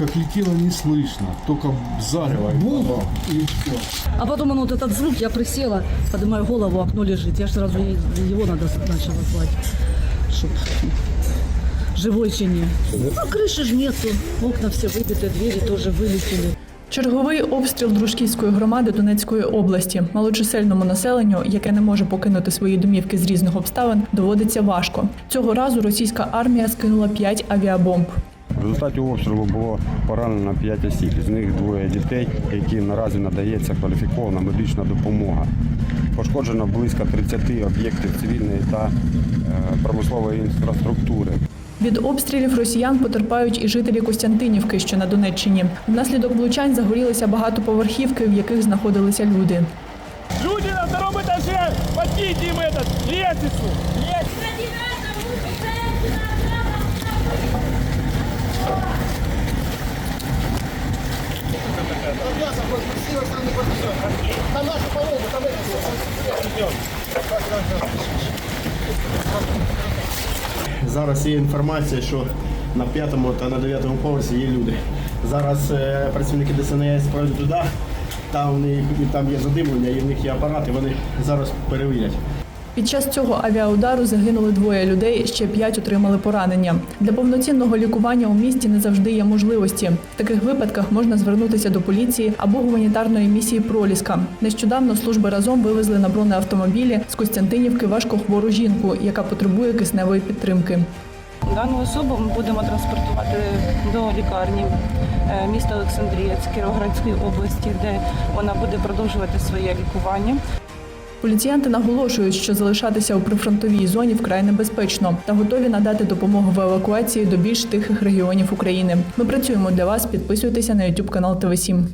как летело, не слышно. Только зарево. Бух, и все. А потом он вот этот звук, я присела, поднимаю голову, окно лежит. Я ж сразу е- его надо начала звать, чтоб живой чи не. Ну, крыши ж нету, окна все выбиты, двери тоже вылетели. Черговий обстріл Дружківської громади Донецької області. Малочисельному населенню, яке не може покинути свої домівки з різних обставин, доводиться важко. Цього разу російська армія скинула 5 авіабомб. В результаті обстрілу було поранено 5 осіб, з них двоє дітей, яким наразі надається кваліфікована медична допомога. Пошкоджено близько 30 об'єктів цивільної та е, промислової інфраструктури. Від обстрілів росіян потерпають і жителі Костянтинівки, що на Донеччині. Внаслідок влучань загорілися багатоповерхівки, в яких знаходилися люди. Люди на втором поднимите им этот, лестницу. Зараз є інформація, що на п'ятому та на дев'ятому поверсі є люди. Зараз е, працівники ДСНС пройдуть туди, там, вони, там є задимлення, і в них є апарати, вони зараз перевірять. Під час цього авіаудару загинули двоє людей, ще п'ять отримали поранення. Для повноцінного лікування у місті не завжди є можливості. В таких випадках можна звернутися до поліції або гуманітарної місії Проліска. Нещодавно служби разом вивезли на бронеавтомобілі з Костянтинівки важкохвору жінку, яка потребує кисневої підтримки. Дану особу ми будемо транспортувати до лікарні е, міста Олександрія з Кіровоградської області, де вона буде продовжувати своє лікування. Поліціянти наголошують, що залишатися у прифронтовій зоні вкрай небезпечно та готові надати допомогу в евакуації до більш тихих регіонів України. Ми працюємо для вас. Підписуйтеся на YouTube канал ТВ 7